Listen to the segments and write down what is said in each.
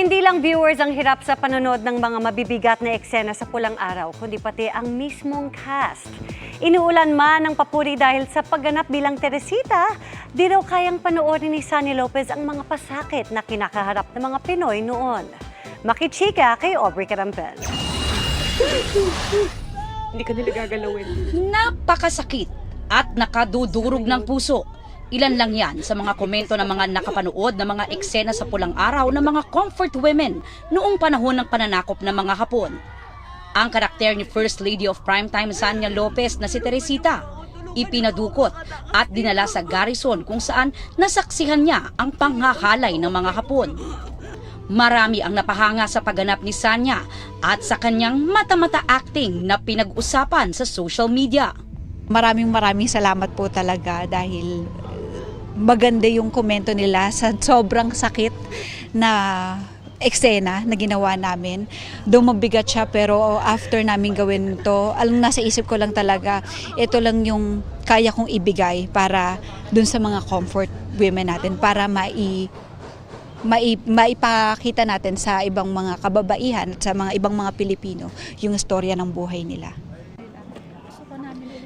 Hindi lang viewers ang hirap sa panonood ng mga mabibigat na eksena sa pulang araw, kundi pati ang mismong cast. Inuulan man ng papuri dahil sa pagganap bilang Teresita, di raw kayang panoorin ni Sunny Lopez ang mga pasakit na kinakaharap ng mga Pinoy noon. Makichika kay Aubrey Carampel. Hindi ka nila gagalawin. Napakasakit at nakadudurog ng puso. Ilan lang yan sa mga komento ng mga nakapanood ng mga eksena sa pulang araw ng mga comfort women noong panahon ng pananakop ng mga Hapon. Ang karakter ni First Lady of Primetime Sanya Lopez na si Teresita, ipinadukot at dinala sa garrison kung saan nasaksihan niya ang panghahalay ng mga Hapon. Marami ang napahanga sa pagganap ni Sanya at sa kanyang mata-mata acting na pinag-usapan sa social media. Maraming maraming salamat po talaga dahil maganda yung komento nila sa sobrang sakit na eksena na ginawa namin. Though mabigat siya pero after namin gawin to, alam nasa isip ko lang talaga, ito lang yung kaya kong ibigay para dun sa mga comfort women natin para mai mai, maipakita natin sa ibang mga kababaihan at sa mga ibang mga Pilipino yung istorya ng buhay nila.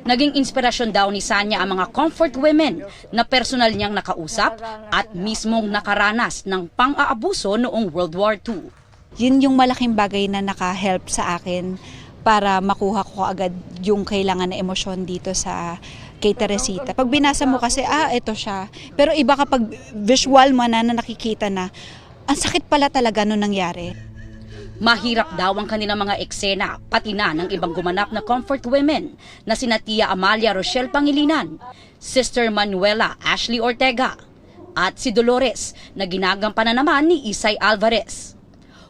Naging inspirasyon daw ni Sanya ang mga comfort women na personal niyang nakausap at mismong nakaranas ng pang-aabuso noong World War II. yun yung malaking bagay na naka-help sa akin para makuha ko agad yung kailangan na emosyon dito sa kay Teresita. Pag binasa mo kasi, ah, ito siya. Pero iba kapag visual mo na, na nakikita na, ang sakit pala talaga nung nangyari. Mahirap daw ang kanilang mga eksena, pati na ng ibang gumanap na comfort women na sina Tia Amalia Rochelle Pangilinan, Sister Manuela Ashley Ortega, at si Dolores na ginagampanan naman ni Isay Alvarez.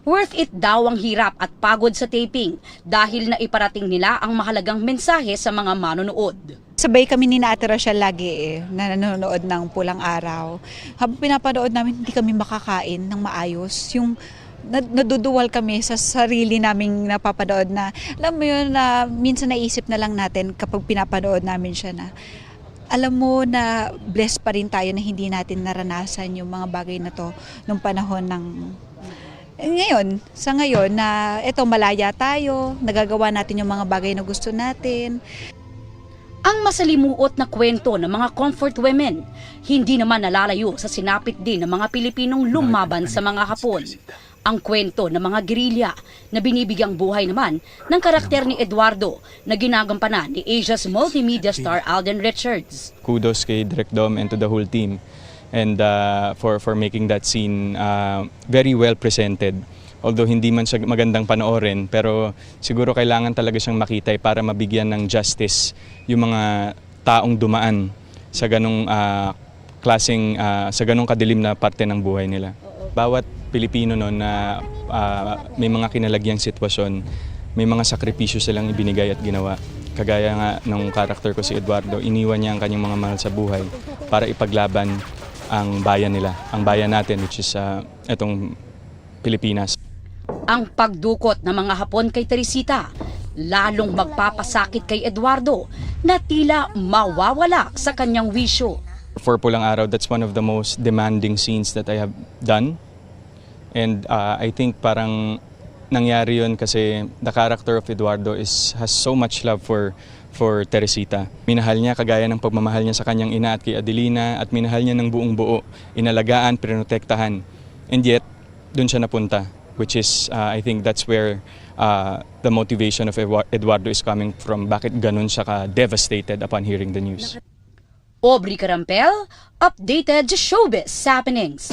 Worth it daw ang hirap at pagod sa taping dahil na iparating nila ang mahalagang mensahe sa mga manonood. Sabay kami ni Ate Rochelle lagi eh, na nanonood ng pulang araw. Habang pinapanood namin, hindi kami makakain ng maayos. Yung naduduwal kami sa sarili naming napapanood na, alam mo yun, na minsan naisip na lang natin kapag pinapanood namin siya na, alam mo na blessed pa rin tayo na hindi natin naranasan yung mga bagay na to nung panahon ng Eh, ngayon, sa ngayon na eto malaya tayo, nagagawa natin yung mga bagay na gusto natin, Ang masalimuot na kwento ng mga comfort women, hindi naman nalalayo sa sinapit din ng mga Pilipinong lumaban sa mga Hapon. Ang kwento ng mga gerilya na binibigyang buhay naman ng karakter ni Eduardo na ginagampanan ni Asia's multimedia star Alden Richards. kudos kay Direk Dom and to the whole team. And uh, for for making that scene uh, very well presented. Although hindi man siya magandang panoorin pero siguro kailangan talaga siyang makita eh, para mabigyan ng justice yung mga taong dumaan sa ganong uh, klaseng uh, sa ganong kadilim na parte ng buhay nila. Bawat Pilipino no na uh, may mga kinalagyang sitwasyon may mga sakripisyo silang ibinigay at ginawa. Kagaya nga ng karakter ko si Eduardo, iniwan niya ang kanyang mga mahal sa buhay para ipaglaban ang bayan nila, ang bayan natin which is uh, itong Pilipinas. Ang pagdukot ng mga Hapon kay Teresita, lalong magpapasakit kay Eduardo na tila mawawala sa kanyang wisyo. For Pulang Araw, that's one of the most demanding scenes that I have done. And uh, I think parang nangyari yun kasi the character of Eduardo is has so much love for for Teresita. Minahal niya kagaya ng pagmamahal niya sa kanyang ina at kay Adelina at minahal niya ng buong buo, inalagaan, pinotektahan. And yet, doon siya napunta which is uh, I think that's where uh, the motivation of Eduardo is coming from. Bakit ganun siya ka devastated upon hearing the news? Aubrey Carampel, updated showbiz happenings.